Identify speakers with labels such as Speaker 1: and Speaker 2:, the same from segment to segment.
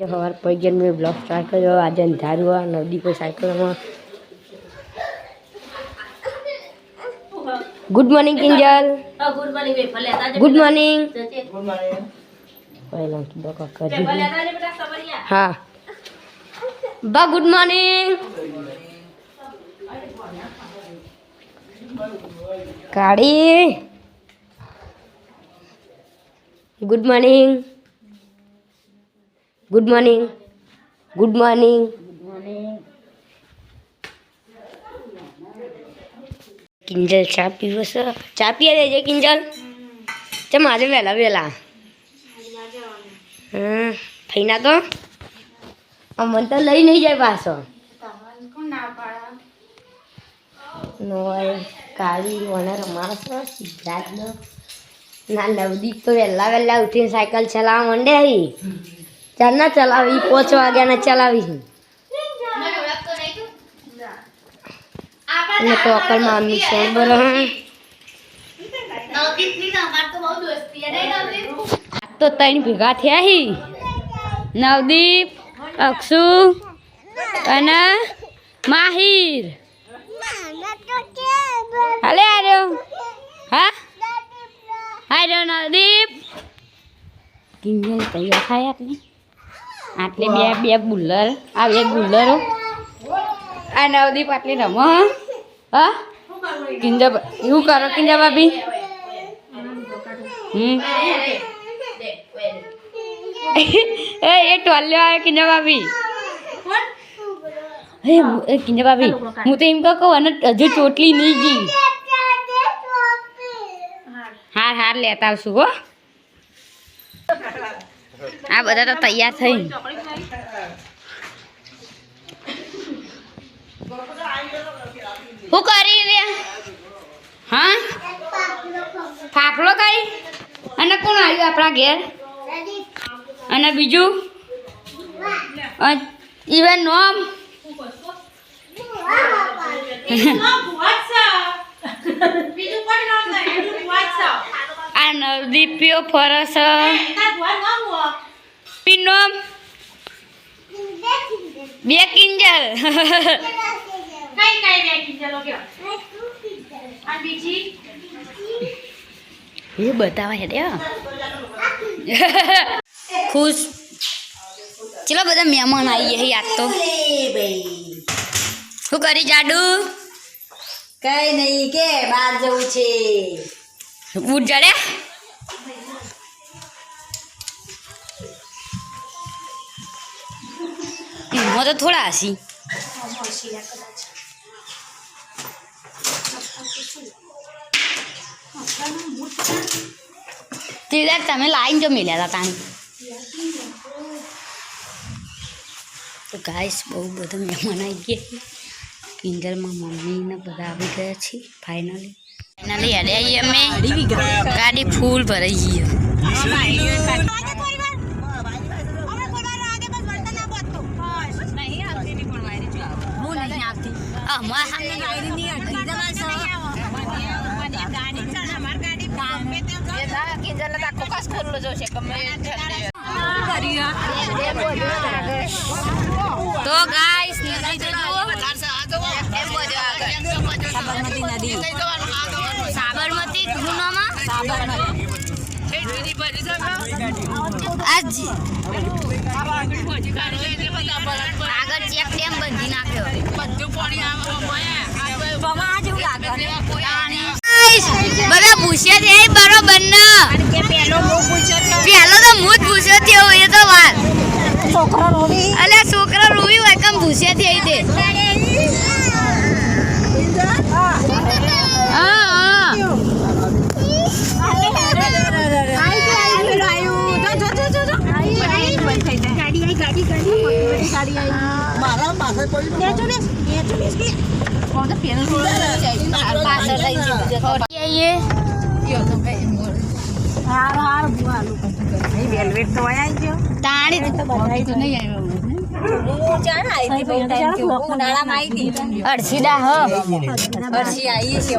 Speaker 1: સવાર પડી ગયા મેં બ્લોક સ્ટાર્ટ કર્યો, આજે અંધારું આ નદી પર સાયકલમાં
Speaker 2: good morning Kinjal. Good
Speaker 1: morning good
Speaker 2: morning
Speaker 1: પહેલા
Speaker 2: સવરિયા
Speaker 1: હા. બા ગુડ મોર્નિંગ કાળી. Good morning good morning good morning Kinjal ચા પીવો છે? ચા પીએ દેજે કિંજલ. ચમ આજે વહેલા વહેલા? હા ફઈના તો મન તો લઈ નહીં જાય પાછો. કાળી મને રમાડો છો સિદ્ધાર્થ ના, નવદીપ તો વહેલા વહેલા ઉઠીને સાયકલ ચલાવવા માંડે આવી ચારના ચલાવી પાંચ વાગ્યાના ચલાવી અને તો અકલમાં મિશ્રણ બરો આજ તો ત્રણ ભેગા થયા હી. નવદીપ અક્ષુ અને માહિર. હાલે આર્યો. હા? આર્યો નવદીપ. કિંજલ તૈયાર થાય આપણે આટલે બે બે બુલર. આ બે બુલ્લરો આ નવદીપ આટલે રમો હા? કિંજા એવું કરો કિંજા ભાભી. હમ. એ એ ટોલ્યો આવ્યો કિંજા ભાભી. હે કિંજા ભાભી હું તો એમ કહું કહું અને હજુ ચોટલી નહીં ગઈ. હાર હાર લેતા આવશું હો. આ બધા તો તૈયાર થઈ હું કરી રહ્યા? હા? ફાફલો કઈ અને કોણ આવ્યું આપણા ઘેર? અને બીજું? ઇવન નોમ? આ નવદીપ્યો ફરસ. પીનોમ બે કિંજલ એ બતાવા હેડે ખુશ ચલો બધા મહેમાન આવી ગયા યાદ તો શું કરી જાડુ
Speaker 3: કઈ નહીં કે બહાર જવું છે
Speaker 1: ઉઠ જડ્યા હું તો થોડા હસી તિલક તમે લાઈન જો મિલ્યા હતા તાણી. તો ગાઈસ બહુ બધા મહેમાન આવી ગયા. કિંજલમાં મમ્મી ને બધા આવી ગયા છે ફાઇનલી ફાઇનલી અરે અમે ગાડી ફૂલ ભરાઈ ગઈ. તો ગાઈસ નદી સાબરમતી નદી. સાબરમતી ગુનામાં આજ આગળ ચેક ડેમ બંધી નાખ્યો. Guys, બધા પૂછ્યા છે એ બરોબર ને પેલો તો હું જ પૂછ્યો થયો એ તો વાત અલે છોકરા રોવી હોય કેમ ભૂસ્યા થઈ તે હા હા આઈએ. તાણી અડસીડા હ
Speaker 3: પછી આવીએ છીએ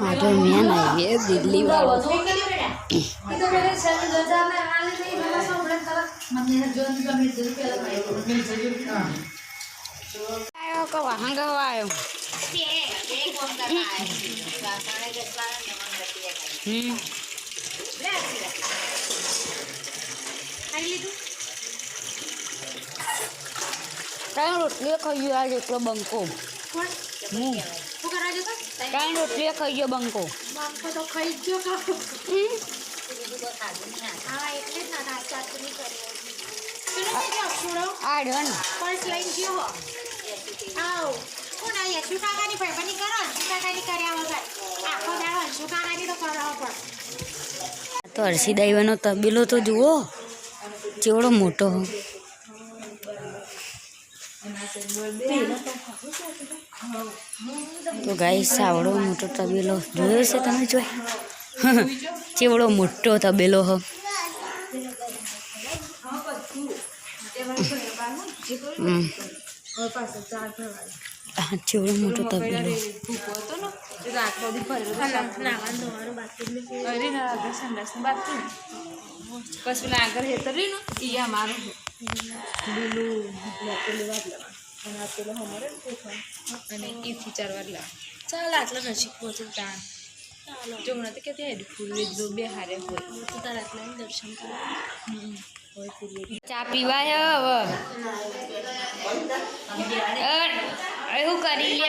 Speaker 1: મારો મેન આવી દિલ્હી વાળો આવ્યો કે વાહન ગવા આવ્યો હમ કઈ રોટલી ખાઈ ગયો આજ એકલો બંકો હું કઈ રોટલી ખાઈ ગયો બંકો. હમ. આડ્યો ને તો હર્ષી દાઈવાનો તબેલો તો જુઓ. ચેવડો મોટો. તો ગાઈ સાવડો મોટો તબેલો જોયો છે તમે જોઈ? ચેવડો મોટો તબેલો હો. હમ. ચેવડો મોટો તબેલો.
Speaker 2: કશું ના આગળ હેતર ને ઈ અમારું અને એથી ચાર વાર લાવ. ચાલ આટલા નજીક પહોંચે તાણ. જો મને તો કહેતી હેડ ફૂલ જો બે હારે હોય. તો તારા આટલા દર્શન
Speaker 1: ચા પીવાય હવે? એવું કરી લે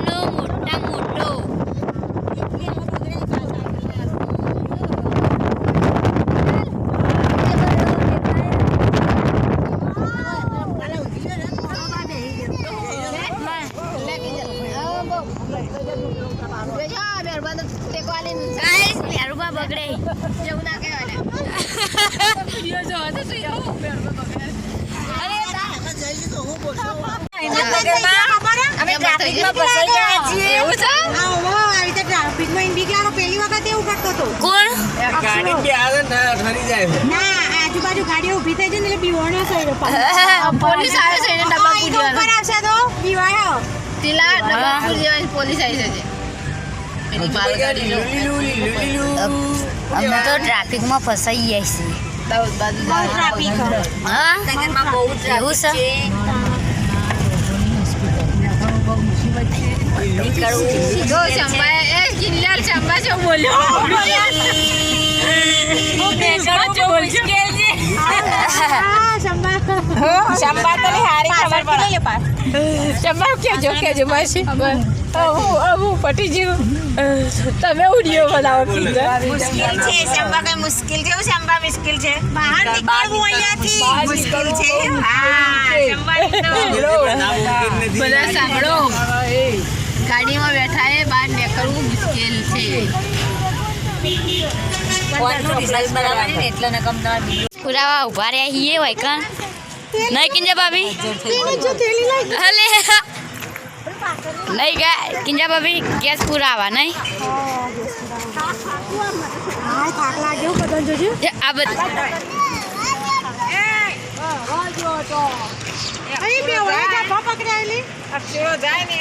Speaker 3: આજુબાજુ ગાડીઓ ઊભી થઈ છે ને એટલે બીવાણો પાછો.
Speaker 1: પોલીસ આવે છે એને ડબ્બા
Speaker 3: ઉપર આવશે તો બીવાયો
Speaker 1: પેલા ડબ્બા પૂરી પોલીસ આવી જશે
Speaker 4: લીલું.
Speaker 1: અમે તો ટ્રાફિકમાં ફસાઈ ગયા છીએ. હા? એવું છે? જો ચંપા એ કિલ્લાલ ચંપા જો બોલ્યો
Speaker 3: શંભા
Speaker 2: શંબા તો ની હારી ખબર પડે. શંબા કેજો કેજો માસી. હું હું પટી જીવ. તમે ઉડિયો બનાવો
Speaker 3: મુશ્કેલ છે શંભા કઈ મુશ્કેલ છે? શંભા મુશ્કેલ છે? બહાર નીકળવું અહીંયાથી. મુશ્કેલ છે. હા શંભા.
Speaker 1: બધા સાંભળો. ગાડીમાં બેઠા એ બહાર નીકળવું મુશ્કેલ છે. પુરાવા ઊભા રહ્યા હોય કાં? નહીં કિંજા ભાભી. હલે નહીં ગા કિંજા ભાભી ગેસ પુરાવા નહીં. આ બધા
Speaker 3: પકડાયેલી
Speaker 2: જાય ને